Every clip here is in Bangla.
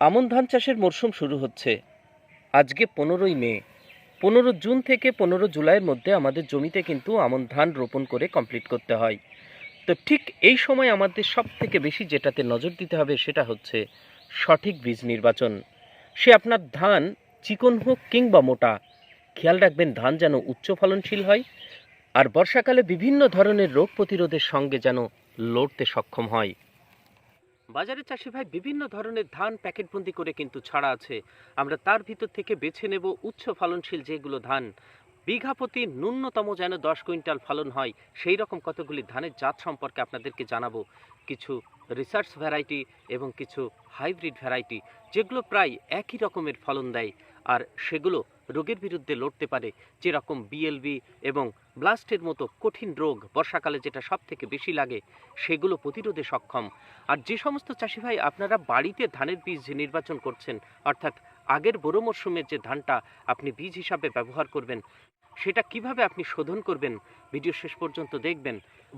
আমন ধান চাষের মরশুম শুরু হচ্ছে। আজকে পনেরোই মে। পনেরো জুন থেকে পনেরো জুলাইয়ের মধ্যে আমাদের জমিতে কিন্তু আমন ধান রোপণ করে কমপ্লিট করতে হয়। তো ঠিক এই সময় আমাদের সব থেকে বেশি যেটাতে নজর দিতে হবে সেটা হচ্ছে সঠিক বীজ নির্বাচন। সে আপনার ধান চিকন হোক কিংবা মোটা, খেয়াল রাখবেন ধান যেন উচ্চ ফলনশীল হয় আর বর্ষাকালে বিভিন্ন ধরনের রোগ প্রতিরোধের সঙ্গে যেন লড়তে সক্ষম হয়। বাজারে চাষি ভাই বিভিন্ন ধরনের ধান প্যাকেটবন্দি করে কিন্তু ছাড়া আছে। আমরা তার ভিতর থেকে বেছে নেব উচ্চ ফলনশীল যেগুলো ধান। বিঘা প্রতি ন্যূনতম যেন দশ কুইন্টাল ফলন হয়, সেই রকম কতগুলি ধানের জাত সম্পর্কে আপনাদেরকে জানাব। কিছু রিসার্চ ভ্যারাইটি এবং কিছু হাইব্রিড ভ্যারাইটি যেগুলো প্রায় একই রকমের ফলন দেয়। আর সেগুলো রোগের বিরুদ্ধে লড়তে পারে, যেরকম বিএলবি এবং ব্লাস্টের মতো কঠিন রোগ বর্ষাকালে যেটা সব থেকে বেশি লাগে, সেগুলো প্রতিরোধে সক্ষম। আর যে সমস্ত চাষি ভাই আপনারা বাড়িতে ধানের বীজ নির্বাচন করছেন, অর্থাৎ আগের বড় মরশুমের যে ধানটা আপনি বীজ হিসাবে ব্যবহার করবেন সেটা কীভাবে আপনি শোধন করবেন? ভিডিও শেষ পর্যন্ত দেখবেন।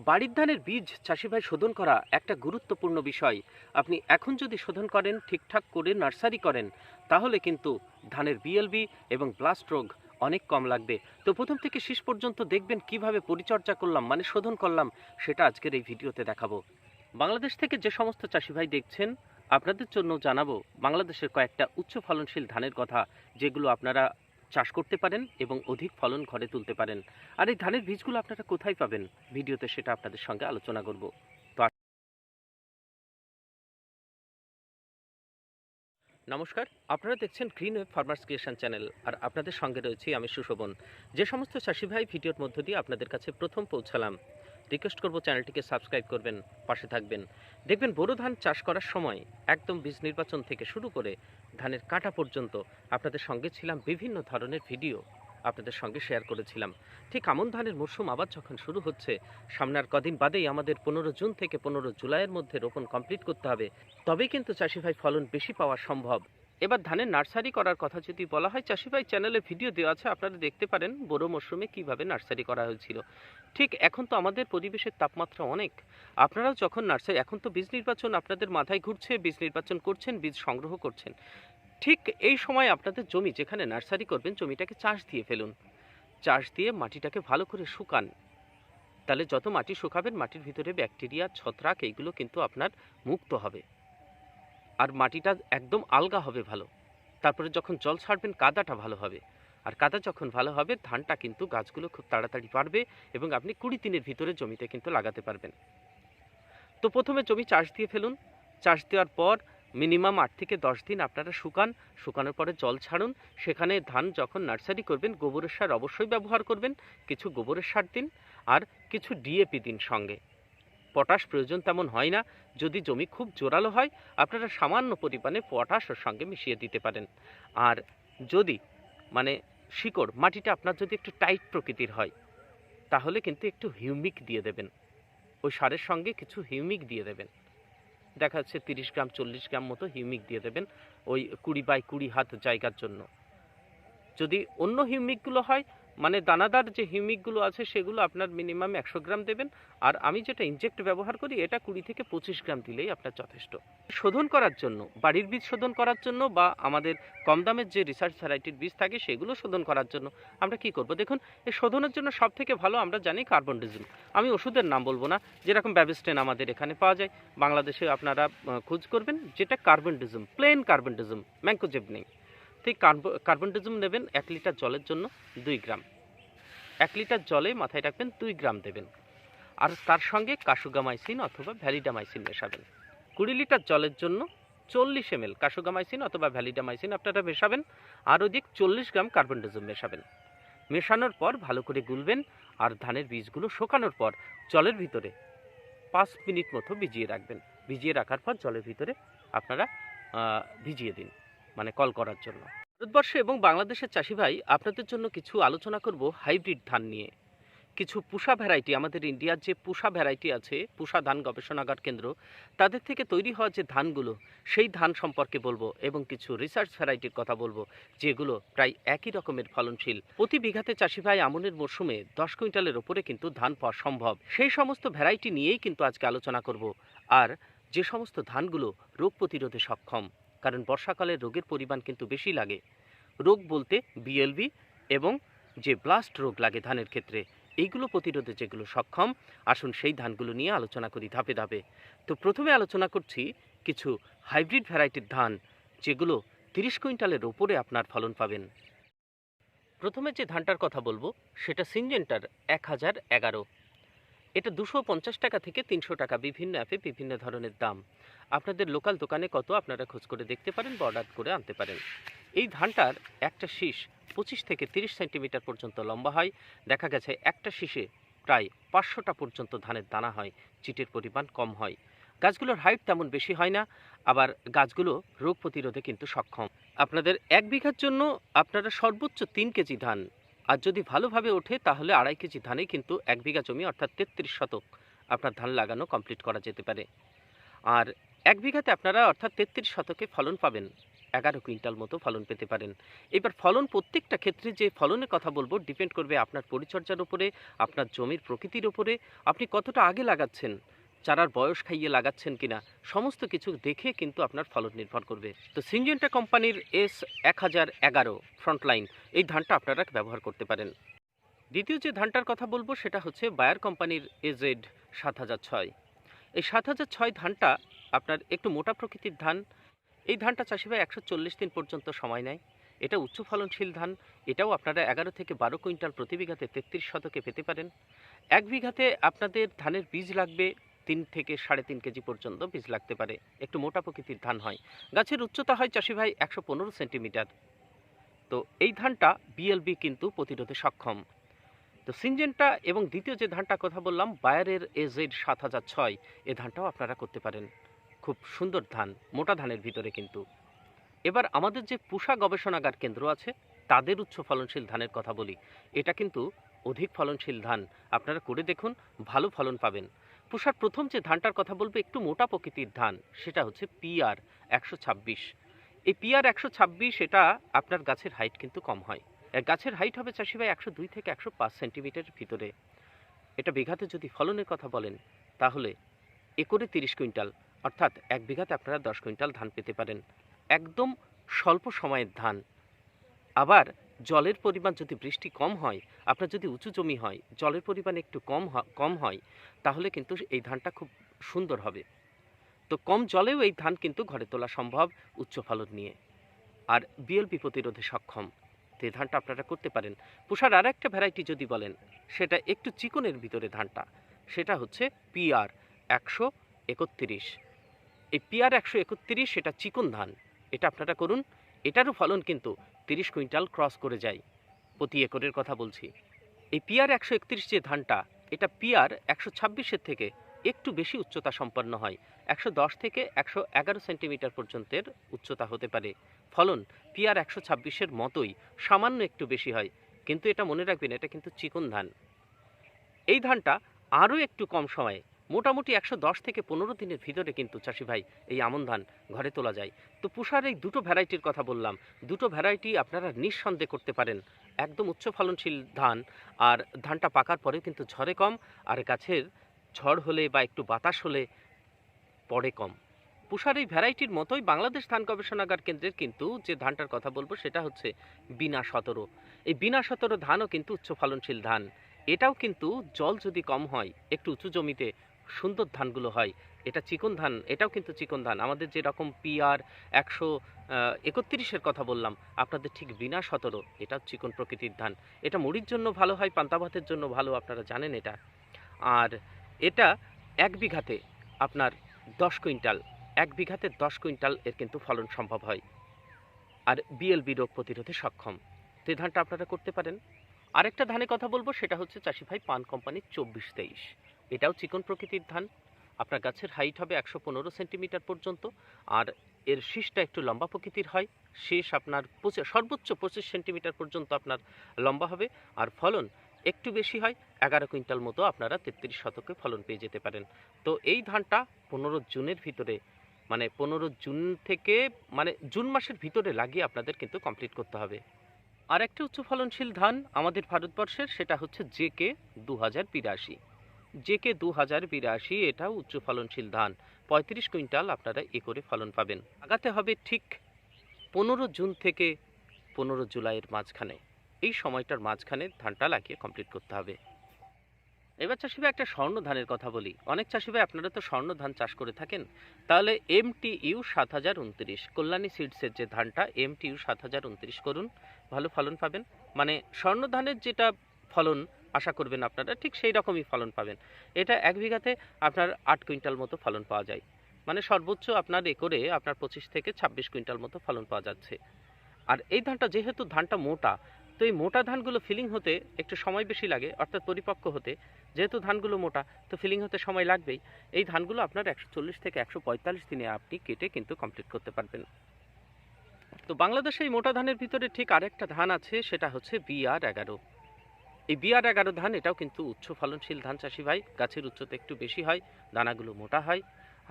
বাড়ির ধানের বীজ চাষি ভাই শোধন করা একটা গুরুত্বপূর্ণ বিষয়। আপনি এখন যদি শোধন করেন, ঠিকঠাক করে নার্সারি করেন, তাহলে কিন্তু ধানের বিএলবি এবং ব্লাস্ট রোগ অনেক কম লাগবে। তো প্রথম থেকে শেষ পর্যন্ত দেখবেন কীভাবে পরিচর্যা করলাম মানে শোধন করলাম, সেটা আজকের এই ভিডিওতে দেখাবো। বাংলাদেশ থেকে যে সমস্ত চাষি ভাই দেখছেন, আপনাদের জন্য জানাব, বাংলাদেশের কয়েকটা উচ্চ ফলনশীল ধানের কথা, যেগুলো আপনারা চাষ করতে পারেন এবং অধিক ফলন ঘরে তুলতে পারেন। আর এই ধানের বীজগুলো আপনারা কোথায় পাবেন? ভিডিওতে সেটা আপনাদের সঙ্গে আলোচনা করব। তো নমস্কার, আপনারা দেখছেন Green Web Farmers Creation channel আর আপনাদের সঙ্গে রয়েছি আমি সুশোভন। যে সমস্ত চাষি ভাই ভিডিওর মধ্য দিয়ে আপনাদের কাছে প্রথম পৌঁছালাম রিকোয়েস্ট করব চ্যানেলটিকে সাবস্ক্রাইব করবেন, পাশে থাকবেন। দেখবেন বোরো ধান চাষ করার সময় একদম বীজ নির্বাচন থেকে শুরু করে ধানের কাটা পর্যন্ত আপনাদের সঙ্গে ছিলাম বিভিন্ন ধরনের ভিডিও আপনাদের সঙ্গে শেয়ার করেছিলাম। ঠিক আমন ধানের মরশুম আবার যখন শুরু হচ্ছে, সামনের কদিন বাদেই আমাদের পনেরো জুন থেকে পনেরো জুলাইয়ের মধ্যে রোপণ কমপ্লিট করতে হবে। তবেই কিন্তু চাষি ভাই ফলন বেশি পাওয়া সম্ভব। এবার ধানের নার্সারি করার কথা যদি বলা হয় চাষি ভাই চ্যানেলে ভিডিও দেওয়া আছে, আপনারা দেখতে পারেন বড় মরশুমে কীভাবে নার্সারি করা হয়েছিল। ঠিক এখন তো আমাদের পরিবেশের তাপমাত্রা অনেক। আপনারাও যখন নার্সারি, এখন তো বীজ নির্বাচন আপনাদের মাথায় ঘুরছে, বীজ নির্বাচন করছেন, বীজ সংগ্রহ করছেন। ঠিক এই সময় আপনাদের জমি যেখানে নার্সারি করবেন, জমিটাকে চাষ দিয়ে ফেলুন। চাষ দিয়ে মাটিটাকে ভালো করে শুকান। তাহলে যত মাটি শুকাবেন, মাটির ভিতরে ব্যাকটেরিয়া, ছত্রাক, এইগুলো কিন্তু আপনার মুক্ত হবে। আর মাটিটা একদম আলগা হবে ভালো। তারপরে যখন জল ছাড়বেন, কাদাটা ভালো হবে। আর কাদা যখন ভালো হবে, ধানটা কিন্তু গাছগুলো খুব তাড়াতাড়ি পারবে এবং আপনি কুড়ি দিনের ভিতরে জমিতে কিন্তু লাগাতে পারবেন। তো প্রথমে জমি চাষ দিয়ে ফেলুন। চাষ দেওয়ার পর মিনিমাম আট থেকে দশ দিন আপনারা শুকান। শুকানোর পরে জল ছাড়ুন। সেখানে ধান যখন নার্সারি করবেন, গোবরের সার অবশ্যই ব্যবহার করবেন। কিছু গোবরের সার দিন আর কিছু ডিএপি দিন সঙ্গে। পটাশ প্রয়োজন তেমন হয় না। যদি জমি খুব জোরালো হয়, আপনারা সামান্য পরিমাণে পটাশ ওর সঙ্গে মিশিয়ে দিতে পারেন। আর যদি মানে শিকড়, মাটিটা আপনার যদি একটু টাইট প্রকৃতির হয়, তাহলে কিন্তু একটু হিউমিক দিয়ে দেবেন। ওই সারের সঙ্গে কিছু হিউমিক দিয়ে দেবেন। দেখা যাচ্ছে তিরিশ গ্রাম, চল্লিশ গ্রাম মতো হিউমিক দিয়ে দেবেন ওই কুড়ি বাই কুড়ি হাত জায়গার জন্য। যদি অন্য হিউমিকগুলো হয় মানে দানাদার যে হিউমিকগুলো আছে সেগুলো আপনার মিনিমাম একশো গ্রাম দেবেন। আর আমি যেটা ইনজেক্ট ব্যবহার করি, এটা কুড়ি থেকে পঁচিশ গ্রাম দিলেই আপনার যথেষ্ট। শোধন করার জন্য, বাড়ির বীজ শোধন করার জন্য বা আমাদের কম দামের যে রিসার্চ ভ্যারাইটির বীজ থাকে, সেগুলো শোধন করার জন্য আমরা কি করব? দেখুন, এই শোধনের জন্য সব থেকে ভালো আমরা জানি কার্বন ডিজেল আমি ওষুধের নাম বলব না, যেরকম ব্যাবিস্টেন আমাদের এখানে পাওয়া যায়। বাংলাদেশে আপনারা খোঁজ করবেন, যেটা carbendazim plain carbendazim mancozeb নেই। ঠিক কার্বন ডিজম নেবেন এক লিটার জলের জন্য দুই গ্রাম। এক লিটার জলে মাথায় রাখবেন দুই গ্রাম দেবেন। আর তার সঙ্গে কাসুগামাইসিন অথবা ভ্যালিডামাইসিন মেশাবেন। কুড়ি লিটার জলের জন্য চল্লিশ এম এল কাসুগামাইসিন অথবা ভ্যালিডামাইসিন আপনারা মেশাবেন আর ওদিক চল্লিশ গ্রাম কার্বন ডিজম মেশাবেন। মেশানোর পর ভালো করে গুলবেন আর ধানের বীজগুলো শোকানোর পর জলের ভিতরে পাঁচ মিনিট মতো ভিজিয়ে রাখবেন। ভিজিয়ে রাখার পর জলের ভিতরে আপনারা ভিজিয়ে দিন মানে কল করার জন্য। ভারতবর্ষে এবং বাংলাদেশের চাষি ভাই আপনাদের জন্য কিছু আলোচনা করব হাইব্রিড ধান নিয়ে। কিছু পুষা ভ্যারাইটি, আমাদের ইন্ডিয়ার যে পুষা ভ্যারাইটি আছে, পুষা ধান গবেষণাগার কেন্দ্র, তাদের থেকে তৈরি হওয়া যে ধানগুলো, সেই ধান সম্পর্কে বলব এবং কিছু রিসার্চ ভ্যারাইটির কথা বলব, যেগুলো প্রায় একই রকমের ফলনশীল। প্রতি বিঘাতে চাষি ভাই আমনের মরশুমে দশ কুইন্টালের ওপরে কিন্তু ধান পাওয়া সম্ভব। সেই সমস্ত ভ্যারাইটি নিয়েই কিন্তু আজকে আলোচনা করব। আর যে সমস্ত ধানগুলো রোগ প্রতিরোধে সক্ষম কারণ বর্ষাকালে রোগের পরিমাণ কিন্তু বেশি লাগে। রোগ বলতে বিএলবি এবং যে ব্লাস্ট রোগ লাগে ধানের ক্ষেত্রে, এইগুলো প্রতিরোধে যেগুলো সক্ষম, আসুন সেই ধানগুলো নিয়ে আলোচনা করি ধাপে ধাপে। তো প্রথমে আলোচনা করছি কিছু হাইব্রিড ভ্যারাইটির ধান, যেগুলো তিরিশ কুইন্টালের ওপরে আপনার ফলন পাবেন। প্রথমে যে ধানটার কথা বলব, সেটা সিনজেন্টার এক হাজার এগারো। এটা দুশো পঞ্চাশ টাকা থেকে তিনশো টাকা, বিভিন্ন অ্যাপে বিভিন্ন ধরনের দাম। আপনাদের লোকাল দোকানে কত আপনারা খোঁজ করে দেখতে পারেন বা অর্ডার করে আনতে পারেন। এই ধানটার একটা শীষ পঁচিশ থেকে তিরিশ সেন্টিমিটার পর্যন্ত লম্বা হয়। দেখা গেছে একটা শীষে প্রায় পাঁচশোটা পর্যন্ত ধানের দানা হয়, চিটের পরিমাণ কম হয়। গাছগুলোর হাইট তেমন বেশি হয় না, আবার গাছগুলো রোগ প্রতিরোধে কিন্তু সক্ষম। আপনাদের এক বিঘার জন্য আপনারা সর্বোচ্চ তিন কেজি ধান আর যদি ভালোভাবে ওঠে, তাহলে আড়াই কেজি ধানে কিন্তু এক বিঘা জমি, অর্থাৎ তেত্রিশ শতক আপনার ধান লাগানো কমপ্লিট করা যেতে পারে। আর এক বিঘাতে আপনারা অর্থাৎ তেত্রিশ শতকে ফলন পাবেন, এগারো কুইন্টাল মতো ফলন পেতে পারেন। এবার ফলন প্রত্যেকটা ক্ষেত্রে যে ফলনের কথা বলব ডিপেন্ড করবে আপনার পরিচর্যার উপরে, আপনার জমির প্রকৃতির উপরে, আপনি কতটা আগে লাগাচ্ছেন চারার বয়স খাইয়ে লাগাচ্ছেন কিনা, সমস্ত কিছু দেখে কিন্তু আপনার ফলন নির্ভর করবে। তো সিনজেন্টা কোম্পানির এস এক হাজার এগারো ফ্রন্টলাইন, এই ধানটা আপনারা ব্যবহার করতে পারেন। দ্বিতীয় যে ধানটার কথা বলব, সেটা হচ্ছে বায়ার কোম্পানির এজেড সাত হাজার ছয়। এই সাত হাজার ছয় ধানটা আপনার একটু মোটা প্রকৃতির ধান। এই ধানটা চাষি ভাই একশো চল্লিশ দিন পর্যন্ত সময় নেয়। এটা উচ্চ ফলনশীল ধান, এটাও আপনারা এগারো থেকে বারো কুইন্টাল প্রতি বিঘাতে তেত্রিশ শতকে পেতে পারেন। এক বিঘাতে আপনাদের ধানের বীজ লাগবে তিন থেকে সাড়ে তিন কেজি পর্যন্ত বীজ লাগতে পারে। একটু মোটা প্রকৃতির ধান হয়। গাছের উচ্চতা হয় চাষি ভাই একশো পনেরো সেন্টিমিটার। তো এই ধানটা বিএলবি কিন্তু প্রতিরোধে সক্ষম। তো সিনজেন্টা এবং দ্বিতীয় যে ধানটা কথা বললাম, বায়ারের এজেড সাত হাজার ছয়, এ ধানটাও আপনারা করতে পারেন। খুব সুন্দর ধান, মোটা ধানের ভিতরে কিন্তু। এবার আমাদের যে পুষা গবেষণাগার কেন্দ্র আছে, তাদের উচ্চ ফলনশীল ধানের কথা বলি। এটা কিন্তু অধিক ফলনশীল ধান। আপনারা করে দেখুন, ভালো ফলন পাবেন। পুষার প্রথম যে ধানটার কথা বলব একটু মোটা প্রকৃতির ধান, সেটা হচ্ছে পিআর একশো ছাব্বিশ। এই পিআর একশো ছাব্বিশ, এটা আপনার গাছের হাইট কিন্তু কম হয়। গাছের হাইট হবে চাষি ভাই একশো দুই থেকে একশো পাঁচ সেন্টিমিটারের ভিতরে। এটা বিঘাতে যদি ফলনের কথা বলেন, তাহলে একরে তিরিশ কুইন্টাল, অর্থাৎ এক বিঘাতে আপনারা দশ কুইন্টাল ধান পেতে পারেন। একদম স্বল্প সময়ের ধান। আবার জলের পরিমাণ যদি বৃষ্টি কম হয়, আপনার যদি উঁচু জমি হয়, জলের পরিমাণ একটু কম কম হয়, তাহলে কিন্তু এই ধানটা খুব সুন্দর হবে। তো কম জলেও এই ধান কিন্তু ঘরে তোলা সম্ভব উচ্চ ফলন নিয়ে। আর বিএলপি প্রতিরোধে সক্ষম, তো এই ধানটা আপনারা করতে পারেন। পুষার আর একটা ভ্যারাইটি যদি বলেন, সেটা একটু চিকনের ভিতরে ধানটা, সেটা হচ্ছে পিআর একশো একত্রিশ। এই পিআর একশো একত্রিশ সেটা চিকন ধান, এটা আপনারা করুন, এটারও ফলন কিন্তু তিরিশ কুইন্টাল ক্রস করে যায়। প্রতি একরের কথা বলছি। এই পিয়ার একশো একত্রিশ যে ধানটা, এটা পিয়ার একশো ছাব্বিশের থেকে একটু বেশি উচ্চতা সম্পন্ন হয়। একশো দশ থেকে একশো এগারো সেন্টিমিটার পর্যন্তের উচ্চতা হতে পারে। ফলন পিয়ার একশো ছাব্বিশের মতোই, সামান্য একটু বেশি হয়। কিন্তু এটা মনে রাখবেন, এটা কিন্তু চিকন ধান। এই ধানটা আরও একটু কম সময়ে মোটামুটি একশো দশ থেকে পনেরো দিনের ভিতরে কিন্তু চাষি ভাই এই আমন ধান ঘরে তোলা যায়। তো পুষার এই দুটো ভ্যারাইটির কথা বললাম। দুটো ভ্যারাইটি আপনারা নিঃসন্দেহ করতে পারেন। একদম উচ্চ ফলনশীল ধান, আর ধানটা পাকার পরেও কিন্তু ঝড়ে কম, আর গাছের ঝড় হলে বা একটু বাতাস হলে পড়ে কম। পুষার এই ভ্যারাইটির মতোই বাংলাদেশ ধান গবেষণাগার কেন্দ্রের কিন্তু যে ধানটার কথা বলব সেটা হচ্ছে বিনা সতেরো। এই বিনা সতেরো ধানও কিন্তু উচ্চ ফলনশীল ধান। এটাও কিন্তু জল যদি কম হয়, একটু উঁচু জমিতে সুন্দর ধানগুলো হয়। এটা চিকন ধান, এটাও কিন্তু চিকন ধান। আমাদের যেরকম পিআর একশো একত্রিশের কথা বললাম, আপনাদের ঠিক বিনা সতেরো এটাও চিকন প্রকৃতির ধান। এটা মুড়ির জন্য ভালো হয়, পান্তা ভাতের জন্য ভালো, আপনারা জানেন এটা। আর এটা এক বিঘাতে আপনার দশ কুইন্টাল, এক বিঘাতে দশ কুইন্টাল এর কিন্তু ফলন সম্ভব হয়। আর বিএলবি রোগ প্রতিরোধে সক্ষম। তো ধানটা আপনারা করতে পারেন। আরেকটা ধানের কথা বলব, সেটা হচ্ছে চাষি ভাই পান কোম্পানির চব্বিশ তেইশ। এটাও চিকন প্রকৃতির ধান। আপনার গাছের হাইট হবে একশো পনেরো সেন্টিমিটার পর্যন্ত, আর এর শীষটা একটু লম্বা প্রকৃতির হয়। শীষ আপনার পঁচিশ সর্বোচ্চ পঁচিশ সেন্টিমিটার পর্যন্ত আপনার লম্বা হবে, আর ফলন একটু বেশি হয়, এগারো কুইন্টাল মতো আপনারা তেত্রিশ শতকে ফলন পেয়ে যেতে পারেন। তো এই ধানটা পনেরো জুনের ভিতরে মানে পনেরো জুন থেকে মানে জুন মাসের ভিতরে লাগিয়ে আপনাদের কিন্তু কমপ্লিট করতে হবে। আর একটা উচ্চ ফলনশীল ধান আমাদের ভারতবর্ষের, সেটা হচ্ছে জেকে দু হাজার বিরাশি। জেকে দু হাজার বিরাশি এটাও উচ্চ ফলনশীল ধান। পঁয়ত্রিশ কুইন্টাল আপনারা এ করে ফলন পাবেন। আগাতে হবে ঠিক পনেরো জুন থেকে পনেরো জুলাইয়ের মাঝখানে। এই সময়টার মাঝখানে ধানটা লাগিয়ে কমপ্লিট করতে হবে। এবার চাষি ভাই একটা স্বর্ণ ধানের কথা বলি। অনেক চাষি ভাই আপনারা তো স্বর্ণ ধান চাষ করে থাকেন। তাহলে এম টি ইউ সাত হাজার উনত্রিশ, কল্যাণী সিডসের যে ধানটা এম টি ইউ সাত হাজার উনত্রিশ করুন। ভালো ফলন পাবেন। মানে স্বর্ণ ধানের যেটা ফলন আশা করবেন আপনারা ঠিক সেই রকমই ফলন পাবেন। এটা এক বিঘাতে আপনার আট কুইন্টাল মতো ফলন পাওয়া যায়। মানে সর্বোচ্চ আপনার একরে আপনার পঁচিশ থেকে ছাব্বিশ কুইন্টাল মতো ফলন পাওয়া যাচ্ছে। আর এই ধানটা যেহেতু ধানটা মোটা, তো এই মোটা ধানগুলো ফিলিং হতে একটু সময় বেশি লাগে, অর্থাৎ পরিপক্ক হতে। যেহেতু ধানগুলো মোটা, তো ফিলিং হতে সময় লাগবেই। এই ধানগুলো আপনার একশো চল্লিশ থেকে একশো পঁয়তাল্লিশ দিনে আপনি কেটে কিন্তু কমপ্লিট করতে পারবেন। তো বাংলাদেশে এই মোটা ধানের ভিতরে ঠিক আরেকটা ধান আছে, সেটা হচ্ছে বিআর এগারো। এই বিআর এগারো ধান, এটাও কিন্তু উচ্চ ফলনশীল ধান, চাষি ভাই। গাছের উচ্চতা একটু বেশি হয়, দানাগুলো মোটা হয়।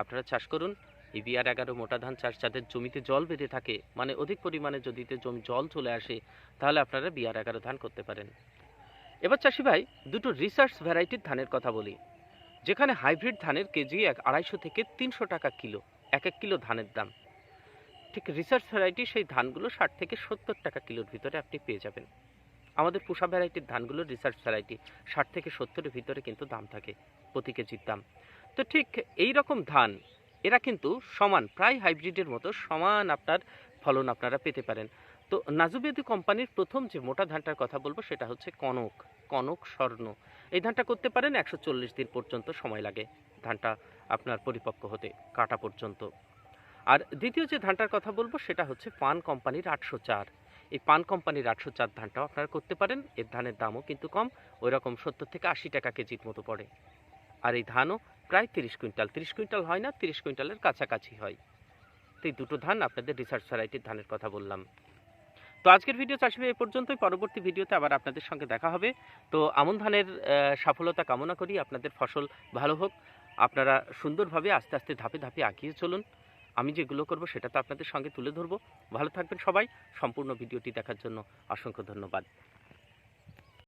আপনারা চাষ করুন। এই বিআর এগারো মোটা ধান চাষ, যাদের জমিতে জল বেঁধে থাকে মানে অধিক পরিমাণে যদি জমি জল চলে আসে, তাহলে আপনারা বিআর এগারো ধান করতে পারেন। এবার চাষি ভাই, দুটো রিসার্চ ভ্যারাইটির ধানের কথা বলি। যেখানে হাইব্রিড ধানের কেজি এক আড়াইশো থেকে তিনশো টাকা কিলো, এক এক কিলো ধানের দাম। ঠিক রিসার্চ ভ্যারাইটি সেই ধানগুলো ষাট থেকে সত্তর টাকা কিলোর ভিতরে আপনি পেয়ে যাবেন। আমাদের পুষা ভ্যারাইটির ধানগুলো রিসার্চ ভ্যারাইটি ষাট থেকে সত্তরের ভিতরে কিন্তু দাম থাকে প্রতি কেজির দাম। তো ঠিক এই রকম ধান, এরা কিন্তু সমান, প্রায় হাইব্রিডের মতো, সমান আপনার ফলন আপনারা পেতে পারেন। তো নাজুবেদি কোম্পানির প্রথম যে মোটা ধানটার কথা বলব সেটা হচ্ছে কনক কনক স্বর্ণ। এই ধানটা করতে পারেন একশো চল্লিশ দিন পর্যন্ত সময় লাগে ধানটা আপনার পরিপক্ক হতে, কাটা পর্যন্ত। আর দ্বিতীয় যে ধানটার কথা বলব সেটা হচ্ছে পান কোম্পানির আটশো চার। এই পান কোম্পানির আটশো চার ধানটাও আপনারা করতে পারেন। এর ধানের দামও কিন্তু কম ওই রকম সত্তর থেকে আশি টাকা কেজির মতো পড়ে। আর এই ধানও প্রায় তিরিশ কুইন্টাল তিরিশ কুইন্টাল হয় না, তিরিশ কুইন্টালের কাছাকাছি হয়। তো এই দুটো ধান আপনাদের রিসার্চ ভ্যারাইটির ধানের কথা বললাম। তো আজকের ভিডিও চাষি ভাই এই পর্যন্তই, পরবর্তী ভিডিওতে আবার আপনাদের সঙ্গে দেখা হবে। তো আমন ধানের সফলতা কামনা করি, আপনাদের ফসল ভালো হোক। আপনারা সুন্দরভাবে আস্তে আস্তে ধাপে ধাপে এগিয়ে চলুন। আমি যেগুলো করব সেটা তো আপনাদের সঙ্গে তুলে ধরবো। ভালো থাকবেন সবাই। সম্পূর্ণ ভিডিওটি দেখার জন্য অসংখ্য ধন্যবাদ।